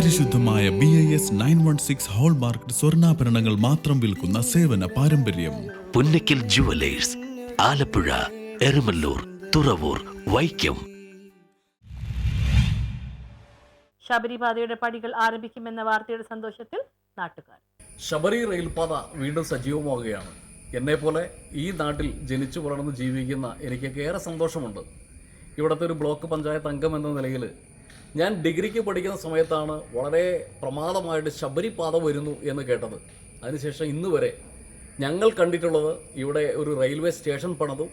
പരിശുദ്ധമായ B I S nine one six hallmark സ്വർണാഭരണങ്ങൾ മാത്രം വിൽക്കുന്ന സേവന പാരമ്പര്യം. പുന്നക്കിൽ ജുവലേഴ്സ് ആലപ്പുഴ എരുമല്ലൂർ തുറവൂർ വൈക്കം. ശബരിപാതയുടെ പടികൾ ആരംഭിക്കുമെന്ന വാർത്തയുടെ സന്തോഷത്തിൽ നാട്ടുകാർ. ശബരി റെയിൽപാത വീണ്ടും സജീവമാവുകയാണ്. എന്നെ പോലെ ഈ നാട്ടിൽ ജനിച്ചു വളർന്ന് ജീവിക്കുന്ന എനിക്കൊക്കെ ഏറെ സന്തോഷമുണ്ട്. ഇവിടുത്തെ ഒരു ബ്ലോക്ക് പഞ്ചായത്ത് അംഗം എന്ന നിലയിൽ ഞാൻ ഡിഗ്രിക്ക് പഠിക്കുന്ന സമയത്താണ് വളരെ പ്രമാദമായിട്ട് ശബരിപാത വരുന്നു എന്ന് കേട്ടത്. അതിനുശേഷം ഇന്ന് വരെ ഞങ്ങൾ കണ്ടിട്ടുള്ളത് ഇവിടെ ഒരു റെയിൽവേ സ്റ്റേഷൻ പണതും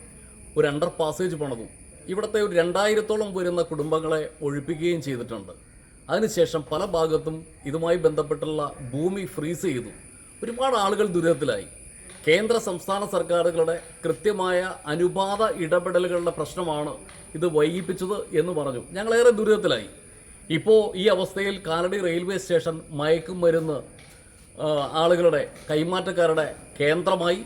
ഒരു അണ്ടർ പാസേജ് പണതും. ഇവിടുത്തെ ഒരു രണ്ടായിരത്തോളം വരുന്ന കുടുംബങ്ങളെ ഒഴിപ്പിക്കുകയും ചെയ്തിട്ടുണ്ട്. അതിനുശേഷം പല ഭാഗത്തും ഇതുമായി ബന്ധപ്പെട്ടുള്ള ഭൂമി ഫ്രീസ് ചെയ്തു. ഒരുപാട് ആളുകൾ ദുരിതത്തിലായി. കേന്ദ്ര സംസ്ഥാന സർക്കാരുകളുടെ കൃത്യമായ അനുപാത ഇടപെടലുകളുടെ പ്രശ്നമാണ് ഇത് വൈകിപ്പിച്ചത് എന്ന് പറഞ്ഞു. ഞങ്ങളേറെ ദുരിതത്തിലായി. ഇപ്പോൾ ഈ അവസ്ഥയിൽ കാലടി റെയിൽവേ സ്റ്റേഷൻ മയക്കുമരുന്ന് മരുന്ന് ആളുകളുടെ കൈമാറ്റക്കാരുടെ കേന്ദ്രമായി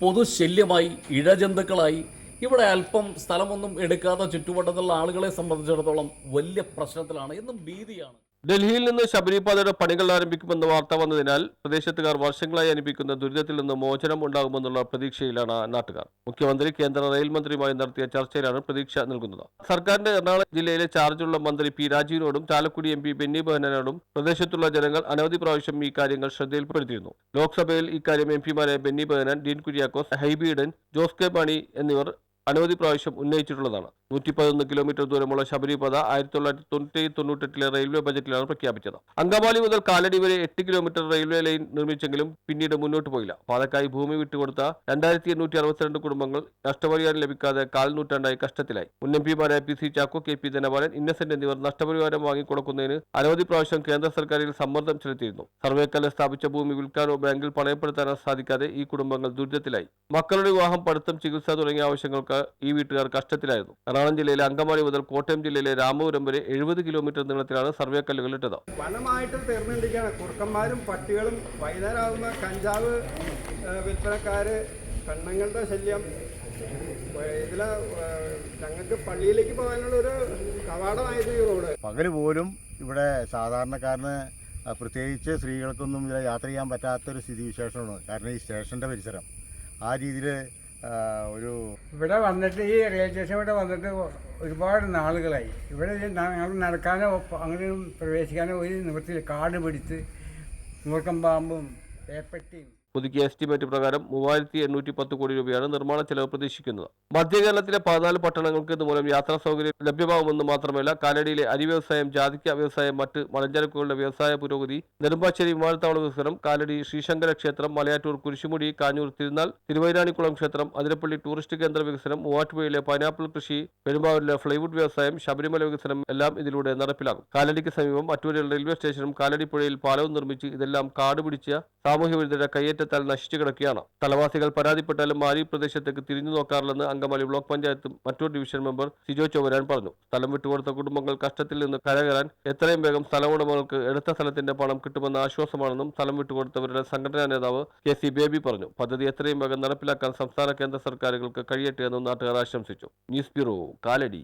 പൊതുശല്യമായി ഇഴജന്തുക്കളായി ഇവിടെ അല്പം സ്ഥലമൊന്നും എടുക്കാതെ ചുറ്റുവട്ടത്തുള്ള ആളുകളെ സംബന്ധിച്ചിടത്തോളം വലിയ പ്രശ്നത്തിലാണ് എന്നും ഭീതിയാണ്. ഡൽഹിയിൽ നിന്ന് ശബരിപാതയുടെ പണികൾ ആരംഭിക്കുമെന്ന വാർത്ത വന്നതിനാൽ പ്രദേശത്തുകാർ വർഷങ്ങളായി അനുഭവിക്കുന്ന ദുരിതത്തിൽ നിന്ന് മോചനം ഉണ്ടാകുമെന്നുള്ള പ്രതീക്ഷയിലാണ് നാട്ടുകാർ. മുഖ്യമന്ത്രി കേന്ദ്ര റെയിൽ മന്ത്രിയുമായി നടത്തിയ ചർച്ചയിലാണ് പ്രതീക്ഷ നൽകുന്നത്. സർക്കാരിന്റെ എറണാകുളം ജില്ലയിലെ ചാർജുള്ള മന്ത്രി പി രാജീവിനോടും ചാലക്കുടി എം പി ബെന്നി ബഹനോടും പ്രദേശത്തുള്ള ജനങ്ങൾ അനവധി പ്രാവശ്യം ഈ കാര്യങ്ങൾ ശ്രദ്ധയിൽപ്പെടുത്തിയിരുന്നു. ലോക്സഭയിൽ ഇക്കാര്യം എം പിമാരെ ബെന്നി ബഹനൻ ഡീൻ കുര്യാക്കോസ് ഹൈബിഡൻ ജോസ് കെ മാണി എന്നിവർ അനവധി പ്രാവശ്യം ഉന്നയിച്ചിട്ടുള്ളതാണ്. നൂറ്റി പതിനൊന്ന് കിലോമീറ്റർ ദൂരമുള്ള ശബരിപാത ആയിരത്തി തൊള്ളായിരത്തി തൊണ്ണൂറ്റി തൊണ്ണൂറ്റെട്ടിലെ റെയിൽവേ ബജറ്റിലാണ് പ്രഖ്യാപിച്ചത്. അങ്കമാലി മുതൽ കാലടി വരെ എട്ട് കിലോമീറ്റർ റെയിൽവേ ലൈൻ നിർമ്മിച്ചെങ്കിലും പിന്നീട് മുന്നോട്ട് പോയില്ല. പാലക്കായി ഭൂമി വിട്ടുകൊടുത്ത രണ്ടായിരത്തി എണ്ണൂറ്റി അറുപത്തിരണ്ട് കുടുംബങ്ങൾ നഷ്ടപരിഹാരം ലഭിക്കാതെ കാൽനൂറ്റാണ്ടായി കഷ്ടത്തിലായി. മുൻ M പിമാരായ P C Chacko K P Dhanapalan Innocent എന്നിവർ നഷ്ടപരിഹാരം വാങ്ങിക്കൊടുക്കുന്നതിന് അനവധി പ്രാവശ്യം കേന്ദ്ര സർക്കാരിൽ സമ്മർദ്ദം ചെലുത്തിയിരുന്നു. സർവേക്കാലം സ്ഥാപിച്ച ഭൂമി വിൽക്കാനോ ബാങ്കിൽ പണയപ്പെടുത്താനോ സാധിക്കാതെ ഈ കുടുംബങ്ങൾ ദുരിതത്തിലായി. മക്കളുടെ വിവാഹം പഠിത്തം ചികിത്സ തുടങ്ങിയ ആവശ്യങ്ങൾക്ക് ഈ വീട്ടുകാർ കഷ്ടത്തിലായിരുന്നു. എറണാകുളം ജില്ലയിലെ അങ്കമാലി മുതൽ കോട്ടയം ജില്ലയിലെ രാമപുരം വരെ എഴുപത് കിലോമീറ്റർ നീളത്തിലാണ് സർവേ കല്ലുകൾ ഇട്ടത് വനമായിട്ട് തീർന്നിരിക്കുകയാണ്. കുറുക്കന്മാരും പട്ടികളും വൈകുന്നേരമാകുന്ന കഞ്ചാവ് വിൽപ്പനക്കാര് കണ്ണങ്ങളുടെ ശല്യം. ഇതിലെ ഞങ്ങൾക്ക് പള്ളിയിലേക്ക് പോകാനുള്ള ഒരു കവാടമായത് ഈ റോഡ്. പകൽ പോലും ഇവിടെ സാധാരണക്കാരന് പ്രത്യേകിച്ച് സ്ത്രീകൾക്കൊന്നും ഇവിടെ യാത്ര ചെയ്യാൻ പറ്റാത്തൊരു സ്ഥിതിവിശേഷമാണ്. കാരണം ഈ സ്റ്റേഷന്റെ പരിസരം. ആ രീതിയിൽ ഒരു ഇവിടെ വന്നിട്ട് ഈ റെയിൽവേ സ്റ്റേഷൻ ഇവിടെ വന്നിട്ട് ഒരുപാട് നാളുകളായി. ഇവിടെ ഞങ്ങൾ നടക്കാനോ അങ്ങനെ പ്രവേശിക്കാനോ ഒരു നിവൃത്തിയില്ല. കാട് പിടിച്ച് മൂർക്കം പാമ്പും പേപ്പട്ടിയും പുതുക്കിയ എസ്റ്റിമേറ്റ് പ്രകാരം മൂവായിരത്തി എണ്ണൂറ്റി പത്ത് കോടി രൂപയാണ് നിർമ്മാണ ചെലവ് പ്രതീക്ഷിക്കുന്നത്. മധ്യകേരളത്തിലെ പതിനാല് പട്ടണങ്ങൾക്ക് ഇതുമൂലം യാത്രാ സൗകര്യം ലഭ്യമാകുമെന്ന് മാത്രമല്ല കാലടിയിലെ അരി വ്യവസായം ജാതിക്ക വ്യവസായം മറ്റ് മലഞ്ചരക്കുകളുടെ വ്യവസായ പുരോഗതി നെടുമ്പാശ്ശേരി വിമാനത്താവള വികസനം കാലടി ശ്രീശങ്കര ക്ഷേത്രം മലയാറ്റൂർ കുരിശുമുടി കാഞ്ഞൂർ തിരുനാൾ തിരുവൈരാണിക്കുളം ക്ഷേത്രം അതിരപ്പള്ളി ടൂറിസ്റ്റ് കേന്ദ്ര വികസനം മൂവാറ്റുപുഴയിലെ പൈനാപ്പിൾ കൃഷി പെരുമ്പാവൂരിലെ ഫ്ലൈവുഡ് വ്യവസായം ശബരിമല വികസനം എല്ലാം ഇതിലൂടെ നടപ്പിലാകും. കാലടിക്ക് സമീപം അറ്റൂരിൽ റെയിൽവേ സ്റ്റേഷനും കാലടി പുഴയിൽ പാലവും നിർമ്മിച്ച് ഇതെല്ലാം കാടുപിടിച്ച സാമൂഹ്യ വിരുദ്ധരുടെ കയ്യേറ്റത്താൽ നശിച്ചു കിടക്കുകയാണ്. സ്ഥലവാസികൾ പരാതിപ്പെട്ടാലും മാലി പ്രദേശത്തേക്ക് തിരിഞ്ഞു നോക്കാറില്ലെന്ന് അങ്കമാലി ബ്ലോക്ക് പഞ്ചായത്ത് മറ്റൊരു ഡിവിഷൻ മെമ്പർ സിജോ ചൗരാൻ പറഞ്ഞു. സ്ഥലം വിട്ടുകൊടുത്ത കുടുംബങ്ങൾ കഷ്ടത്തിൽ നിന്ന് കരകയറാൻ എത്രയും വേഗം സ്ഥല ഉടമകൾക്ക് എടുത്ത സ്ഥലത്തിന്റെ പണം കിട്ടുമെന്ന ആശ്വാസമാണെന്നും സ്ഥലം വിട്ടുകൊടുത്തവരുടെ സംഘടനാ നേതാവ് കെ സി ബേബി പറഞ്ഞു. പദ്ധതി എത്രയും വേഗം നടപ്പിലാക്കാൻ സംസ്ഥാന കേന്ദ്ര സർക്കാരുകൾക്ക് കഴിയട്ടെ എന്നും നാട്ടുകാർ ആശംസിച്ചു. News bureau Kalady.